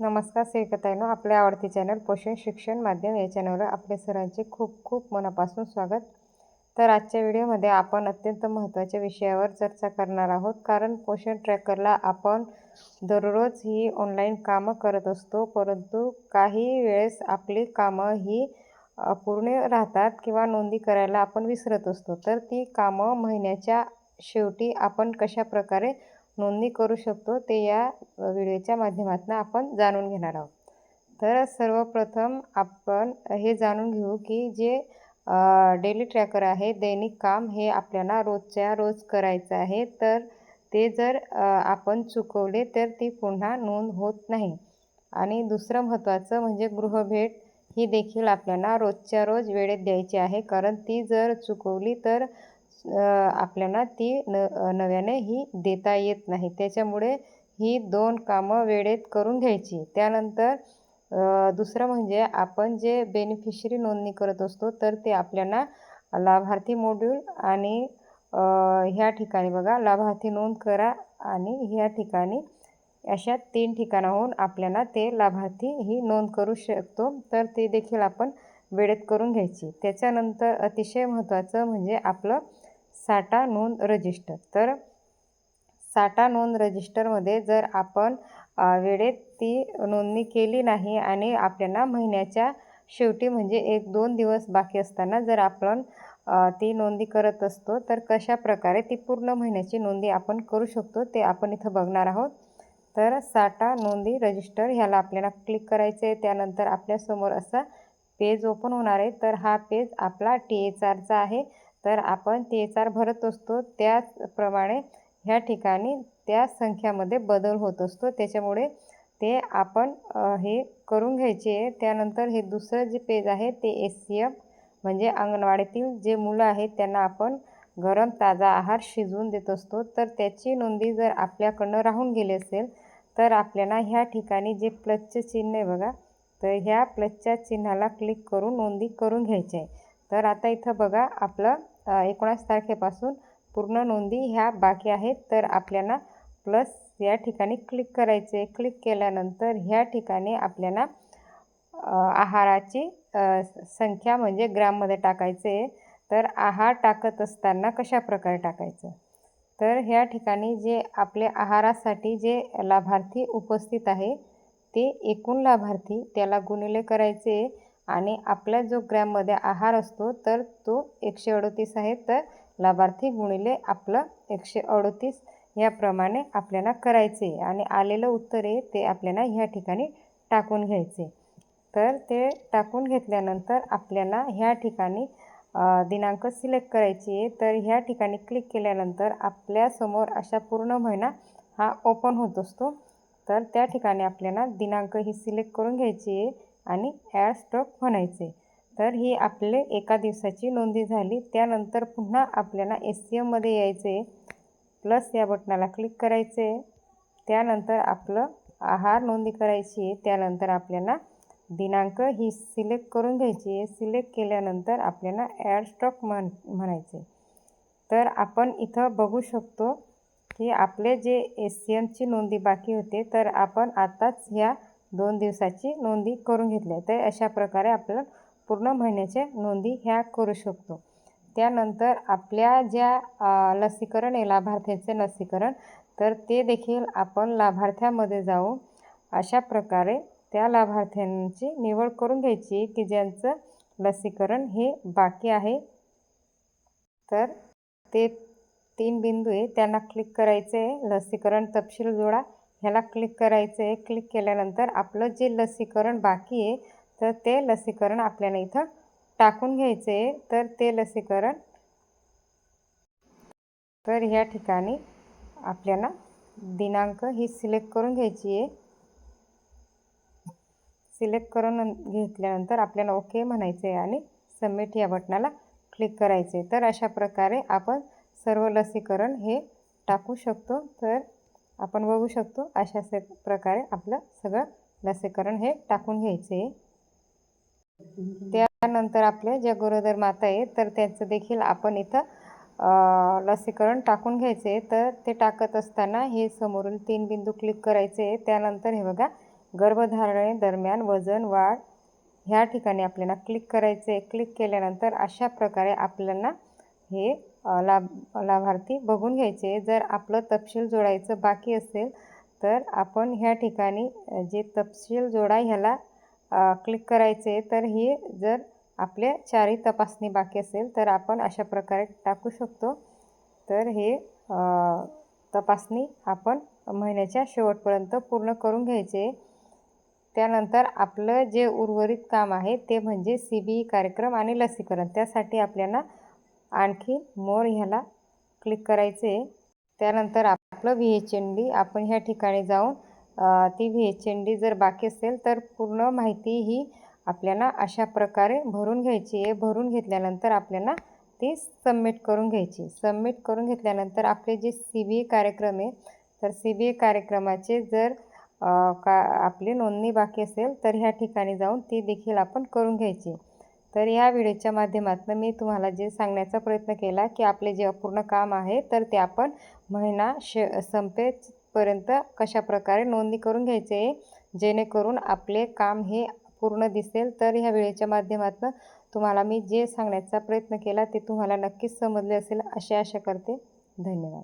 नमस्कार सेविकताईनो आपले आवडते चॅनल पोषण शिक्षण माध्यम या चॅनलवर आपल्या सरांचे खूप खूप मनापासून स्वागत. तर आजच्या व्हिडिओमध्ये आपण अत्यंत महत्त्वाच्या विषयावर चर्चा करणार आहोत. कारण पोषण ट्रॅकरला आपण दररोज ही ऑनलाईन कामं करत असतो परंतु काही वेळेस आपली कामं ही अपूर्ण राहतात किंवा नोंदी करायला आपण विसरत असतो. तर ती कामं महिन्याच्या शेवटी आपण कशाप्रकारे नोंदणी करू शकतो ते या व्हिडिओच्या माध्यमातून आपण जाणून घेणार आहोत. तर सर्वप्रथम आपण हे जाणून घेऊ की जे डेली ट्रॅकर आहे दैनिक काम हे आपल्याला रोजच्या रोज करायचं आहे तर ते जर आपण चुकवले तर ती पुन्हा नोंद होत नाही. आणि दुसरं महत्त्वाचं म्हणजे गृहभेट ही देखील आपल्याला रोजच्या रोज वेळेत द्यायची आहे कारण ती जर चुकवली तर आपल्याला ती न नव्याने ही देता येत नाही. त्याच्यामुळे ही दोन कामं वेळेत करून घ्यायची. त्यानंतर दुसरं म्हणजे आपण जे बेनिफिशरी नोंदणी करत असतो तर ते आपल्याला लाभार्थी मॉड्यूल आणि ह्या ठिकाणी बघा लाभार्थी नोंद करा आणि ह्या ठिकाणी अशा तीन ठिकाणाहून आपल्याला ते लाभार्थी ही नोंद करू शकतो. तर ते देखील आपण वेळेत करून घ्यायची. त्याच्यानंतर अतिशय महत्त्वाचं म्हणजे आपलं साठा नोंद रजिस्टर तर साठा नोंद रजिस्टरमध्ये जर आपण वेळेत ती नोंदणी केली नाही आणि आपल्याला महिन्याच्या शेवटी म्हणजे एक दोन दिवस बाकी असताना जर आपण ती नोंदी करत असतो तर कशा प्रकारे ती पूर्ण महिन्याची नोंदी आपण करू शकतो ते आपण इथं बघणार आहोत. तर साठा नोंदी रजिस्टर ह्याला आपल्याला क्लिक करायचं आहे. त्यानंतर आपल्यासमोर असा पेज ओपन होणार आहे. तर हा पेज आपला टी एच आरचा आहे. तर आपण ते एच आर भरत असतो त्याचप्रमाणे ह्या ठिकाणी त्या संख्यामध्ये बदल होत असतो. त्याच्यामुळे ते आपण हे करून घ्यायचे. आहे त्यानंतर हे दुसरं जे पेज आहे ते एस सी एम म्हणजे अंगणवाडीतील जे मुलं आहेत त्यांना आपण गरम ताजा आहार शिजवून देत असतो. तर त्याची नोंदी जर आपल्याकडनं राहून गेली असेल तर आपल्याला ह्या ठिकाणी जे प्लसचे चिन्ह आहे बघा तर ह्या प्लसच्या चिन्हाला क्लिक करून नोंदी करून घ्यायची आहे. तर आता इथं बघा आपलं एकोणास तारखेपासून पूर्ण नोंदी ह्या बाकी आहेत. तर आपल्याला प्लस या ठिकाणी क्लिक करायचे. क्लिक केल्यानंतर ह्या ठिकाणी आपल्याला आहाराची संख्या म्हणजे ग्राममध्ये टाकायचे. तर आहार टाकत असताना कशा प्रकारे टाकायचं? तर ह्या ठिकाणी जे आपले आहारासाठी जे लाभार्थी उपस्थित आहे ते एकूण लाभार्थी त्याला गुणिले करायचे. आणि आपला जो ग्रॅममध्ये आहार असतो तर तो एकशे अडतीस आहे. तर लाभार्थी गुणिले आपलं एकशे अडतीस याप्रमाणे आपल्याला करायचे आणि आलेलं उत्तर आहे ते आपल्याला ह्या ठिकाणी टाकून घ्यायचे तर ते टाकून घेतल्यानंतर आपल्याला ह्या ठिकाणी दिनांक सिलेक्ट करायची आहे. तर ह्या ठिकाणी क्लिक केल्यानंतर आपल्यासमोर अशा पूर्ण महिना हा ओपन होत असतो. तर त्या ठिकाणी आपल्याला दिनांक ही सिलेक्ट करून घ्यायची आहे. आणि ॲड स्ट्रोक म्हणायचे. तर ही आपले एका दिवसाची नोंदी झाली. त्यानंतर पुन्हा आपल्याला एस सी एममध्ये यायचे. प्लस या बटनाला क्लिक करायचे. त्यानंतर आपलं आहार नोंदी करायची. आहे त्यानंतर आपल्याला दिनांक ही सिलेक्ट करून घ्यायची. आहे सिलेक्ट केल्यानंतर आपल्याला ॲड स्टॉक म्हण म्हणायचे. तर आपण इथं बघू शकतो की आपले जे एस सी एमची नोंदी बाकी होते तर आपण आताच ह्या दोन दिवसाची नोंदी करून घेतल्या तर अशा प्रकारे आपल्याला पूर्ण महिन्याच्या नोंदी ह्या करू शकतो. त्यानंतर आपल्या ज्या लसीकरण आहे लाभार्थ्यांचे लसीकरण तर ते देखील आपण लाभार्थ्यामध्ये जाऊन अशा प्रकारे त्या लाभार्थ्यांची निवड करून घ्यायची की ज्यांचं लसीकरण हे बाकी आहे. तर ते तीन बिंदू आहे. त्यांना क्लिक करायचे आहे. लसीकरण तपशील जोडा. ह्याला क्लिक करायचं आहे क्लिक केल्यानंतर आपलं जे लसीकरण बाकी आहे तर ते लसीकरण आपल्याला इथं टाकून घ्यायचं आहे तर ते लसीकरण तर ह्या ठिकाणी आपल्याला दिनांक ही सिलेक्ट करून घ्यायची आहे. सिलेक्ट करून घेतल्यानंतर आपल्याला ओके म्हणायचं आहे आणि सबमिट या बटनाला क्लिक करायचे आहे तर अशा प्रकारे आपण सर्व लसीकरण हे टाकू शकतो. तर आपण बघू शकतो अशा से प्रकारे आपलं सगळं लसीकरण हे टाकून घ्यायचे. त्यानंतर आपले ज्या गरोदर माता आहेत तर त्यांचं देखील आपण इथं लसीकरण टाकून घ्यायचे. तर ते टाकत असताना हे समोरून तीन बिंदू क्लिक करायचे. त्यानंतर हे बघा गर्भधारणे दरम्यान वजन वाढ ह्या ठिकाणी आपल्याला क्लिक करायचे. क्लिक केल्यानंतर अशा प्रकारे आपल्याला हे लाभ लाभार्थी बघून घ्यायचे. जर आपलं तपशील जोडायचं बाकी असेल तर आपण ह्या ठिकाणी जे तपशील जोडा ह्याला क्लिक करायचे. तर हे जर आपल्या चारही तपासणी बाकी असेल तर आपण अशा प्रकारे टाकू शकतो. तर हे तपासणी आपण महिन्याच्या शेवटपर्यंत पूर्ण करून घ्यायचे. त्यानंतर आपलं जे उर्वरित काम आहे ते म्हणजे सी बी ई कार्यक्रम आणि लसीकरण. त्यासाठी आपल्याला आणखी मोर ह्याला क्लिक करायचं आहे त्यानंतर आपलं व्ही एच एन डी आपण ह्या ठिकाणी जाऊन ती व्ही एच एन डी जर बाकी असेल तर पूर्ण माहिती ही आपल्याला अशा प्रकारे भरून घ्यायची आहे. भरून घेतल्यानंतर आपल्याला ती सबमिट करून घ्यायची. सबमिट करून घेतल्यानंतर आपले जे सी बी ए कार्यक्रम आहे तर सी बी ए कार्यक्रमाचे जर का आपली नोंदणी बाकी असेल तर ह्या ठिकाणी जाऊन ती देखील आपण करून घ्यायची. तर ह्या व्हिडिओच्या माध्यमातून मी तुम्हाला जे सांगण्याचा प्रयत्न केला की आपले जे अपूर्ण काम आहे तर ते आपण महिना शे संपेपर्यंत कशाप्रकारे नोंदणी करून घ्यायचे आहे जेणेकरून आपले काम हे पूर्ण दिसेल. तर ह्या व्हिडिओच्या माध्यमातून तुम्हाला मी जे सांगण्याचा प्रयत्न केला ते तुम्हाला नक्कीच समजले असेल अशी आशा करते. धन्यवाद.